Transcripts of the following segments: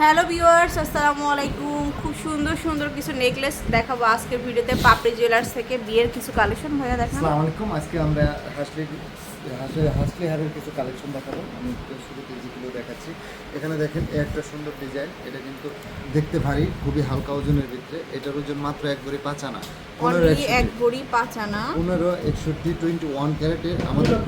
Hello viewers আসসালামু আলাইকুম। খুব সুন্দর সুন্দর কিছু নেকলেস দেখাবো আজকের ভিডিওতে। পাপড়ি জুয়েলার্স থেকে বিয়ের কিছু কালেকশন ভাইয়া দেখাবো আসসালামু আলাইকুম। আজকে আমরা হাসলি হাসলি হাসলি হারের কিছু কালেকশন দেখাবো। আমি শুরুতে যেগুলো দেখাচ্ছি। এখানে দেখেন একটা সুন্দর ডিজাইন এটা কিন্তু দেখতে ভারী খুবই হালকা ওজনের ভিতরে। এটার ওজন মাত্র এক ভরি পাঁচ আনা। পনেরো এক পাঁচ আনা। পনেরো একষট্টি টোয়েন্টি ওয়ান আমাদের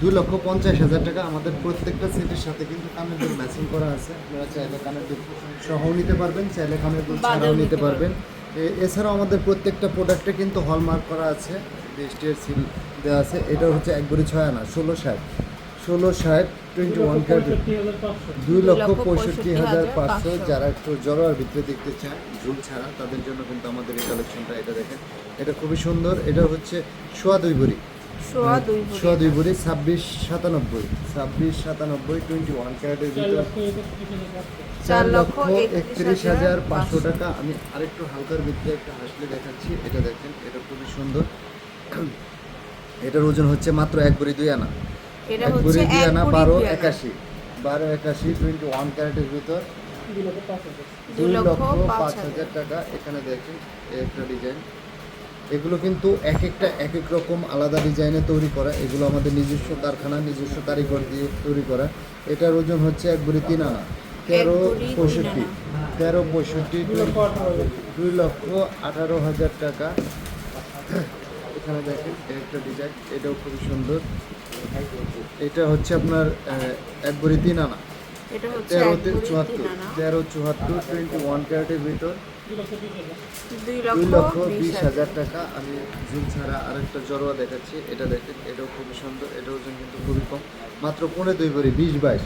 দুই লক্ষ পঞ্চাশ হাজার টাকা আমাদের প্রত্যেকটা সেটের সাথে কিন্তু কানের ম্যাচিং করা আছে। আপনারা চাইলে কানের দুল সহও নিতে পারবেন চাইলে কানের দুল ছাড়াও নিতে পারবেন। এছাড়াও আমাদের প্রত্যেকটা প্রোডাক্টে কিন্তু হলমার্ক করা আছে বিএসটির সিল দেওয়া আছে। এটা হচ্ছে একবারে ছয় আনা ষোলো ষাট। ষোলো ষাট টোয়েন্টি ওয়ান ক্যারেটের দুই লক্ষ পঁয়ষট্টি হাজার পাঁচশো। যারা একটু জড়োয়ার ভিতরে দেখতে চায় ঝুল ছাড়া তাদের জন্য কিন্তু আমাদের এই কালেকশনটা এটা দেখেন এটা খুবই সুন্দর। এটা হচ্ছে সোয়া দুই ভরি। সোয়া দুই বড়ি সোয়া দুই ভরি ছাব্বিশ সাতানব্বই। ছাব্বিশ সাতানব্বই টোয়েন্টি ওয়ান ক্যারেটের ভিতরে চার লক্ষ একত্রিশ হাজার পাঁচশো। টাকা। আমি আরেকটু হালকার ভিতরে একটা হাসলে দেখাচ্ছি। এটা দেখেন এটা খুবই সুন্দর। এটার ওজন হচ্ছে মাত্র এক ভরি দুই আনা। এক হচ্ছে ভরি দুই আনা বারো একাশি। বারো একাশি টোয়েন্টি ওয়ান ক্যারেটের ভিতর। দুই লক্ষ পাঁচ। হাজার। টাকা। এখানে দেখেন একটা ডিজাইন এগুলো কিন্তু এক একটা এক এক রকম আলাদা ডিজাইনে তৈরি করা। এগুলো আমাদের নিজস্ব কারখানা নিজস্ব কারিগর দিয়ে তৈরি করা। এটার ওজন হচ্ছে এক ভরি তিন আনা। তেরো পঁয়ষট্টি। তেরো পঁয়ষট্টি দুই লক্ষ আঠারো হাজার। টাকা। এখানে দেখেন একটা ডিজাইন। এটাও খুবই সুন্দর। এটা হচ্ছে আপনার এক ভরি তিন আনা। তেরোতে চুয়াত্তর তেরো চুয়াত্তর টোয়েন্টি ওয়ান ক্যারেটের ভিতর। দুই লক্ষ বিশ হাজার। টাকা। আমি ছাড়া আরেকটা জড়োয়া দেখাচ্ছি। এটা দেখেন এটাও খুবই সুন্দর এটা ওজন কিন্তু খুবই কম। মাত্র পনেরো দুই ভরি বিশ বাইশ।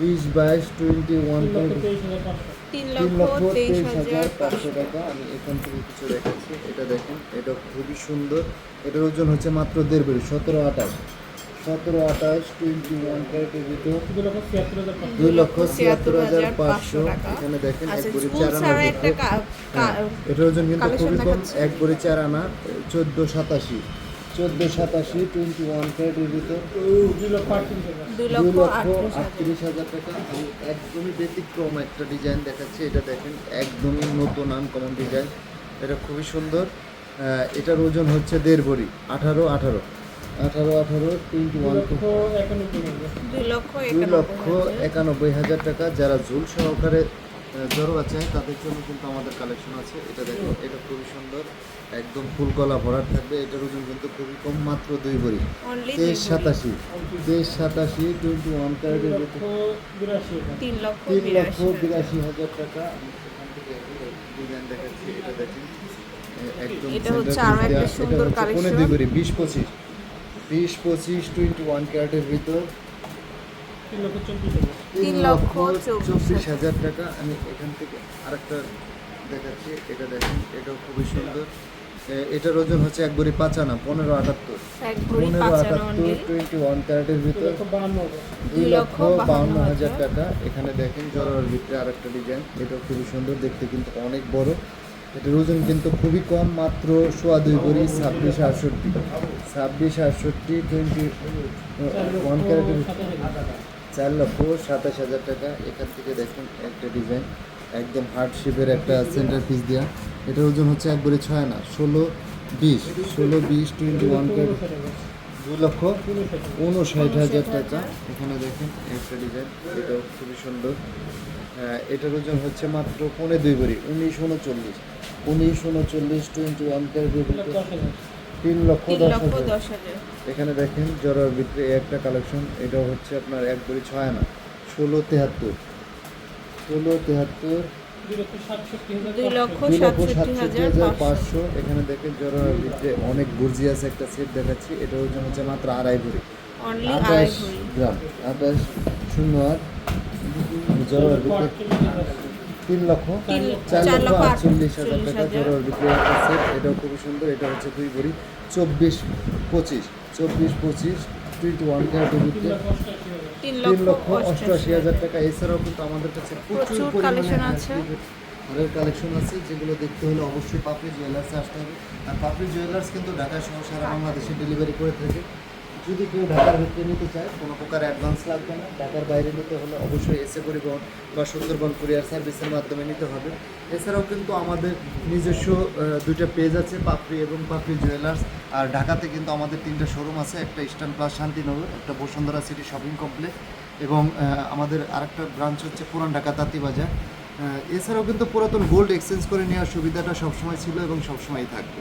বিশ বাইশ টোয়েন্টি ওয়ান তিন লক্ষ তেইশ হাজার পাঁচশো। টাকা। আমি এখান থেকে কিছু দেখাচ্ছি। এটা দেখেন এটা খুবই সুন্দর। এটার ওজন হচ্ছে মাত্র দেড় ভরি সতেরো আঠাশ। সতেরো আঠাশ টোয়েন্টি ওয়ান ক্যারেটের দুই লক্ষ ছিয়াত্তর হাজার পাঁচশো। এখানে দেখেন এক আচ্ছা স্কুল চার আনা কা- হ্যাঁ, এটার ওজন কিন্তু খুবই কম। এক ভরি চার আনা চোদ্দ সাতাশি। চোদ্দ সাতাশি টোয়েন্টি ওয়ান ক্যারেটের ভিতর দুই লক্ষ আটত্রিশ হাজার। টাকা। আমি একদমই ব্যতিক্রম একটা ডিজাইন দেখাচ্ছি। এটা দেখেন একদমই নতুন আনকমন ডিজাইন এটা খুবই সুন্দর। এটার ওজন হচ্ছে দেড় ভরি আঠারো আঠারো। আঠারো আঠারো টোয়েন্টি ওয়ান দুই লক্ষ একানব্বই হাজার। টাকা। যারা জুল সহকারে জড়োয়া আছে তাদের জন্য কিন্তু আমাদের কালেকশন আছে। এটা দেখো এটা খুবই সুন্দর। একদম ফুল কলা ভরার থাকবে। এটার ওজন কিন্তু খুবই কম মাত্র দুই বড়ি তেইশ সাতাশি তেইশ সাতাশি টোয়েন্টি ওয়ান ক্যারেটের তিন লক্ষ বিরাশি হাজার। টাকা। একদম এটা হচ্ছে আরও একটা সুন্দর কালেকশন 20 25 বিশ পঁচিশ টোয়েন্টি ওয়ান ক্যারেটের ভিতর তিন লক্ষ চব্বিশ হাজার। টাকা। আমি এখান থেকে আরেকটা দেখাচ্ছি। এটা দেখেন এটাও খুবই সুন্দর। এটার ওজন হচ্ছে এক ভরি পাঁচ আনা পনেরো আটাত্তর। পনেরো আটাত্তর টোয়েন্টি ওয়ান ক্যারেটের ভিতর দুই লক্ষ বাউন্ন হাজার টাকা। এখানে দেখেন জরার ভিতরে আরেকটা ডিজাইন এটাও খুবই সুন্দর দেখতে কিন্তু অনেক বড়। এটার ওজন কিন্তু খুবই কম মাত্র সোয়া দুই ভরি ছাব্বিশ আটষট্টি। ছাব্বিশ আটষট্টি টোয়েন্টি ওয়ান ক্যারেটের চার লক্ষ সাতাশ হাজার টাকা। এখান থেকে দেখুন একটা ডিজাইন একদম হার্ড শেপের একটা সেন্টার পিস দেওয়া এটার ওজন হচ্ছে একবারে ছয় না ষোলো বিশ ষোলো বিশ টোয়েন্টি ওয়ান ক্যারেট দুই লক্ষ উনষাট হাজার টাকা। এখানে দেখেন একটা ডিজাইন এটাও খুবই সুন্দর। আহ, এটার ওজন হচ্ছে মাত্র পনেরো দুই ভরি উনিশ উনচল্লিশ। উনিশ উনচল্লিশ টোয়েন্টি ওয়ান ক্যারেটের তিন লক্ষ দশ হাজার। এখানে দেখেন জরার ভিতরে একটা কালেকশন এটাও হচ্ছে আপনার এক ভরি ছয় আনা। ষোলো তেহাত্তর। ষোলো তেহাত্তর। দুই দুই পাঁচশো। এখানে দেখেন জরার ভিতরে অনেক গর্জিয়াস একটা সেট দেখাচ্ছি। এটা ওজন হচ্ছে মাত্র আড়াই ভরি। আঠাশ গ্রাম। আঠাশ শূন্য আট। জরার ভিতরে তিন লক্ষ চার লক্ষ আটচল্লিশ হাজার টাকা হাজার। জরার ভিতরে এটাও খুবই সুন্দর এটা হচ্ছে দুই ভরি চব্বিশ পঁচিশ। চব্বিশ পঁচিশ টোয়েন্টি ওয়ান ক্যারেটের ভিতরে তিন লক্ষ অষ্টআশি হাজার। টাকা। এছাড়াও কিন্তু আমাদের কাছে প্রচুর পরিমাণে আছে। হারের কালেকশন আছে যেগুলো দেখতে হলে অবশ্যই পাপড়ি জুয়েলার্সে আসতে হবে। আর পাপড়ি জুয়েলার্স কিন্তু ঢাকা সহ সারা বাংলাদেশে ডেলিভারি করে থাকে। যদি কেউ ঢাকার ভিতরে নিতে চায়, কোনো প্রকার অ্যাডভান্স লাগবে না। ঢাকার বাইরে নিতে হলে অবশ্যই এসে পরিবহন বা সুন্দরবন কুরিয়ার সার্ভিসের মাধ্যমে নিতে হবে। এছাড়াও কিন্তু আমাদের নিজস্ব দুইটা পেজ আছে, পাপড়ি এবং পাপড়ি জুয়েলার্স আর ঢাকাতে কিন্তু আমাদের তিনটা শোরুম আছে, একটা ইস্টার্ন প্লাস শান্তিনগর, একটা বসুন্ধরা সিটি শপিং কমপ্লেক্স এবং আমাদের আরেকটা ব্রাঞ্চ হচ্ছে পুরান ঢাকা তাঁতিবাজার এছাড়াও কিন্তু পুরাতন গোল্ড এক্সচেঞ্জ করে নেওয়ার সুবিধাটা সবসময় ছিল এবং সবসময়ই থাকবে।